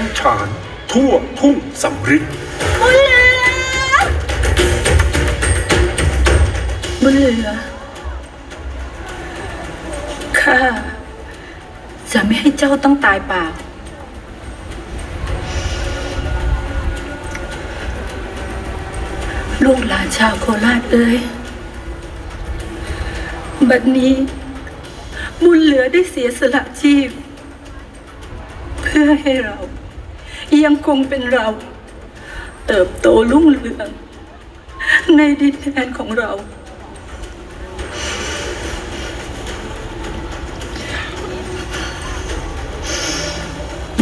งฉาน ทั่วทุ่งสำริดบุญเหลือ ข้าจะไม่ให้เจ้าต้องตายเปล่า ลูกหลานชาวโคราชเอ้ย บัดนี้ บุญเหลือได้เสียสละชีพ เพื่อให้เรา ยังคงเป็นเรา เติบโตรุ่งเรือง ในดินแดนของเรา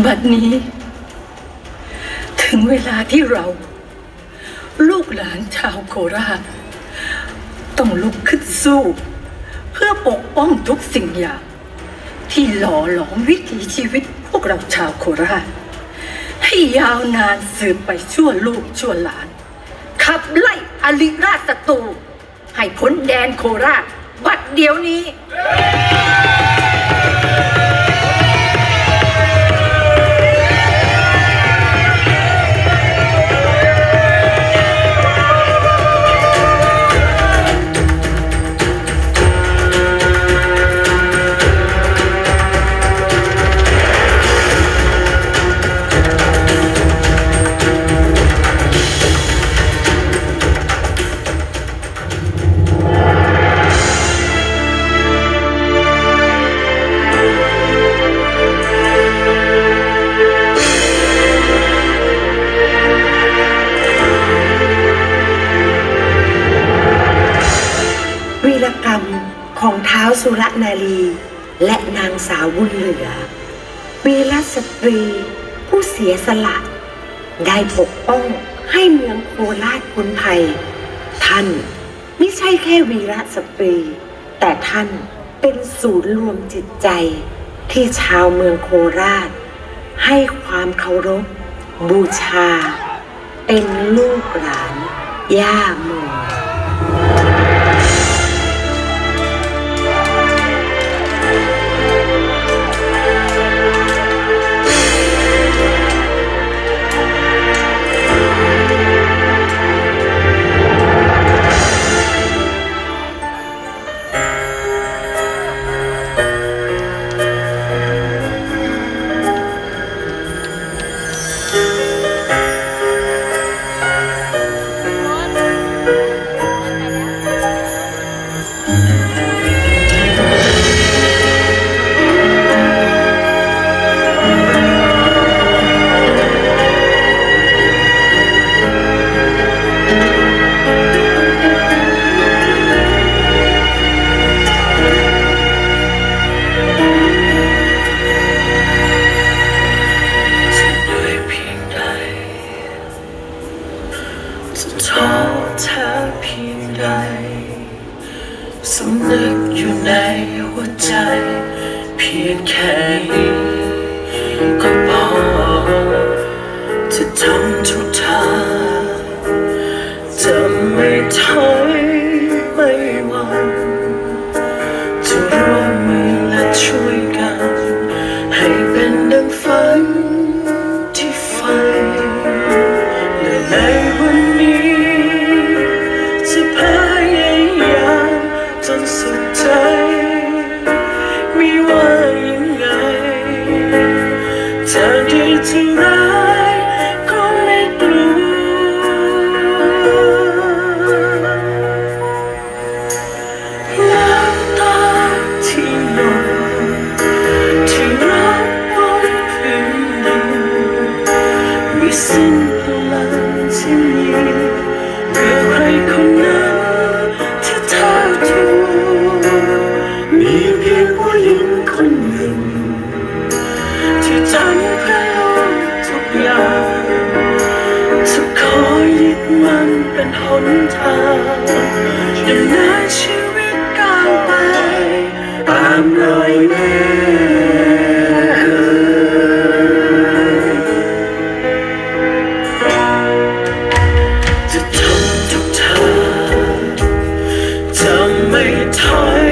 บัดนี้ ถึงเวลาที่เรา ลูกหลานชาวโคราช ต้องลุกขึ้นสู้ เพื่อปกป้องทุกสิ่งอย่าง ที่หล่อหลอมวิถีชีวิตพวกเราชาวโคราช ที่ยาวนานสืบไปชั่วลูกชั่วหลาน ขับไล่อลิราชศัตรูให้พ้นแดนโคราชบัดเดี๋ยวนี้าวสุรนารี และนางสาวบุญเหลือวีรสตรี ผู้เสียสละ ได้ปกป้องให้เมืองโคราชพ้นภัย ท่านไม่ใช่แค่วีรสตรี แต่ท่านเป็นศูนย์รวมจิตใจที่ชาวเมืองโคราช ให้ความเคารพ บูชา เป็นลูกหลานย่าโม จะท้อแท้เพียงใดสำนึกอยู่ในหัวใจ เพียงแค่นี้ก็พอจะทำทุกทางจะไม่ถอยไม่หวั่น ตามรอยแม่จะทำทุกทางจะไม่ถอย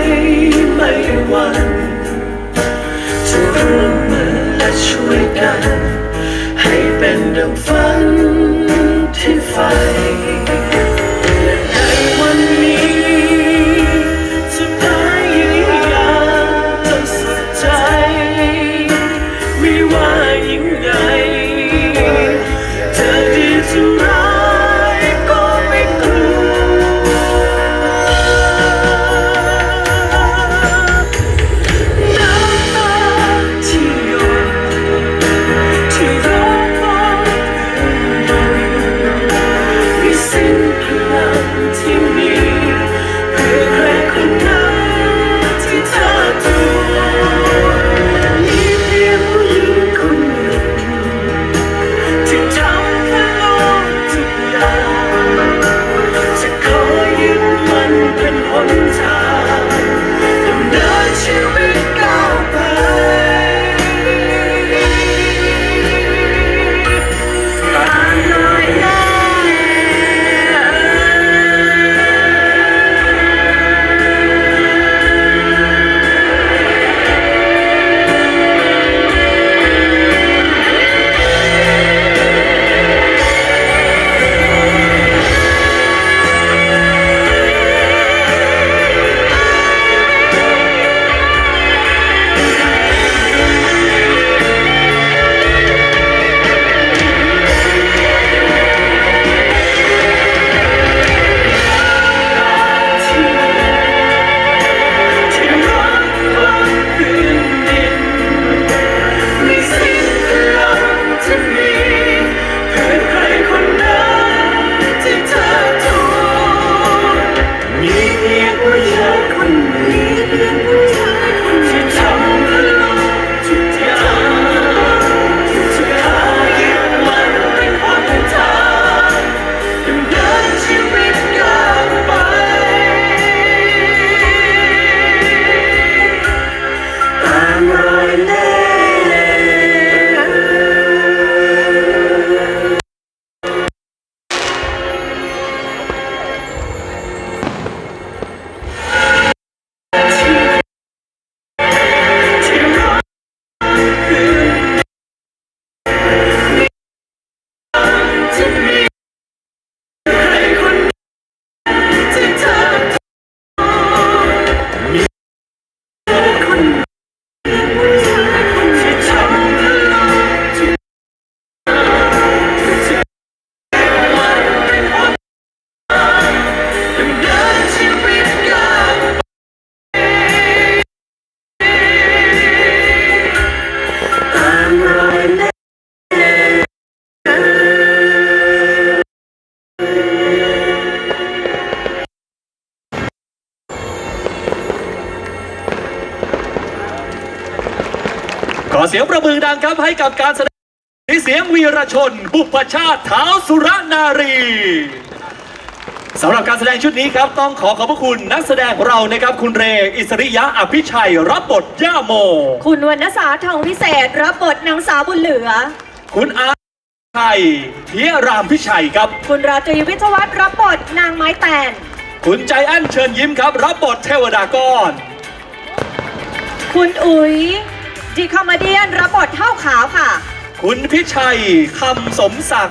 ไม่หวั่นจะร่วมมือและช่วยกัน ให้เป็นดังฝัน เสียงประมือดังครับให้กับการแสดงที่เสียงวีรชน บุพชาติเท้าสุรนารีสำหรับการแสดงชุดนี้ครับ ต้องขอขอบพระคุณนักแสดงของเรานะครับ คุณเรอิสริยะอภิชัย รับบทย่าโม คุณวรรณสาทองพิเศษ รับบทนางสาวบุญเหลือ คุณอาร์ตชัยเทียรามพิชัยครับ คุณราตรีวิทยวัฒน์รับบทนางไม้แตน คุณใจอั้นเชิญยิ้มครับ รับบทเทวดากรคุณอุ๋ย ดีคอมเมเดียนรับบทเท่าขาวค่ะ คุณพิชัยคำสมศักดิ์